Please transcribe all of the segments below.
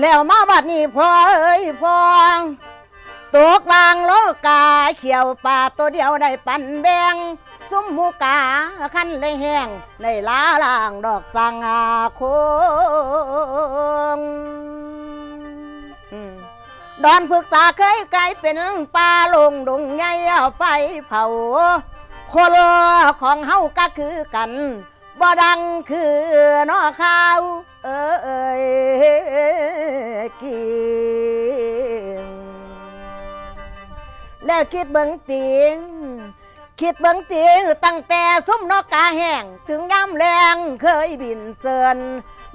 แล้วมาบัดนี้พอเอ้ยพอตกลางโลกาเขียวป่าตัวเดียวได้ปันแบงซุ้มหมูกาคันเลยแห้งในล้าล่างดอกสังอาคงดอนพึกษาเคยกลายเป็นป่าลงดงใหญ่ไฟเผา คนของเฮาก็คือกันบ่ดังคือนอข้าวเอ้ยกินแล้วคิดเบิ่งติงคิดเบิ่งติงตั้งแต่ซุ้มนกกาแห้งถึงย่ำแรงเคยบินเซิน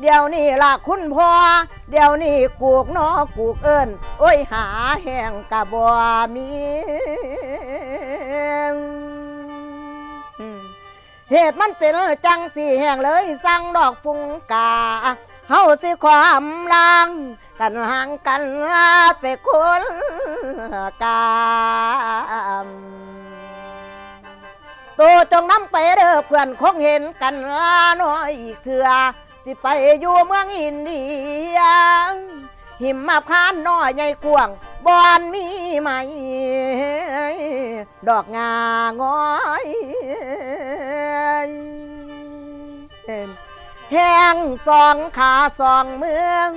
เดี๋ยวนี้ล่ะคุณพ่อ เดี๋ยวนี้กูกนอกูกเอิ้นโอ้ยหาแห้งกะบ่มีอืม เหตุมันเป็นจังสีแห่งเลยสั่งดอกฟุงกาเฮาสิความลางกันห่างกันลาไปคนกามตัวจงนำไปเด้อเพื่อนคงเห็นกันลาน้อยอีกเถื่อสิไปอยู่เมืองอินเดียหิมมาพานน้อยใหญ่กวางบอนมีไหม ดอกงาง้อย แห้งสองขาสองเมือง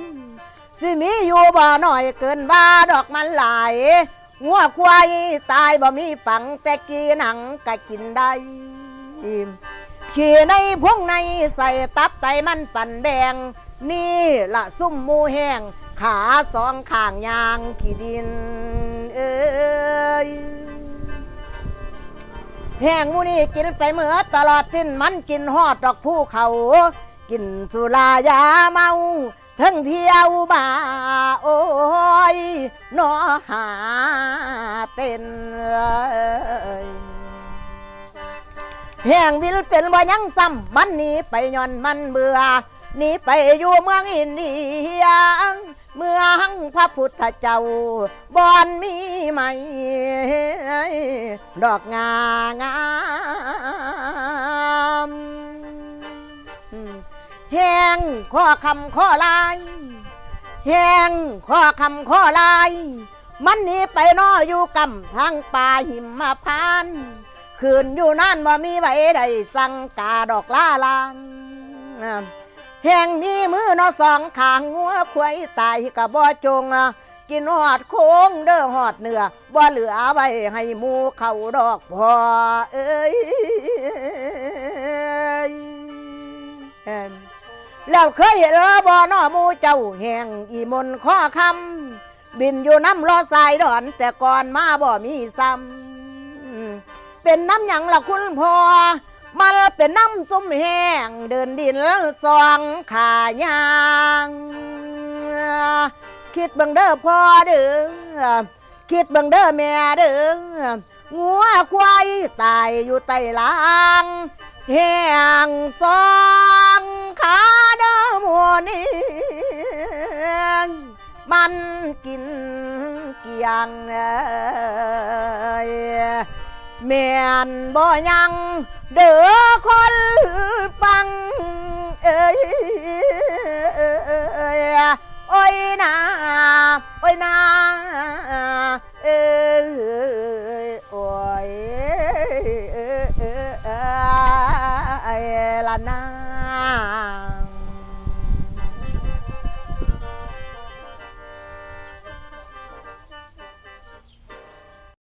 สิมีอยู่บ่หน่อยเกินว่าดอกมันหลายงัวควายตายบ่มีฝังแต่กีหนังก็กินได้ขี่ในพวงในใส่ตับไตมันปั่นแบง นี่ละซุ่มมูแห้ง ขาสองข้างยางขี้ดิน เอ้ยแห้งมูนี่กินไปเมื่อตลอดสิ้นมันกินฮอดดอกผู้เขา กินสุรายาเมาทั้งเที่ยวบาโอ้ยนอหาเต้นเลยแห้งวิลเป็นว่ายังซ้ำมันหนีไปย่อนมันเบื่อหนีไปอยู่เมืองอินเดียเมืองพระพุทธเจ้าบอนมีไหมดอกงางา งข้อคำข้อลายแหงข้อคำข้อลาย มันหนีไปนออยู่กำทางป่าหิมมาพานคืนอยู่นั่นว่ามีไว้ได้สั่งกาดอกล่าลางแห่งนี้มือนอสองขางงัวควายตายกับบ่จงกินหอดโค้งเด้อหอดเนื้อบ่เหลือไว้ให้หมูเขาดอกพอเอ้ย แล้วเคยเห็นแล้วบ่นอมูเจ้าแห่งอีมนข้อคำบินอยู่น้ำรอสายดอน แต่ก่อนมาบ่มีซ้ำเป็นน้ำหยังล่ะคุณพ่อมันเป็นน้ำส้มแห้งเดินดินสองขายางคิดบังเด้อพ่อเด้อคิดบังเด้อแม่เด้องัวควายตายอยู่ใต้ลางแห้งสอง มันกินเกียงเอ้ยแม่นบ่ยังเด้อคนฟังเอ้ยโอ้ยนาโอ้ยนาเอ้ยโอ้ยเอ้ยละนา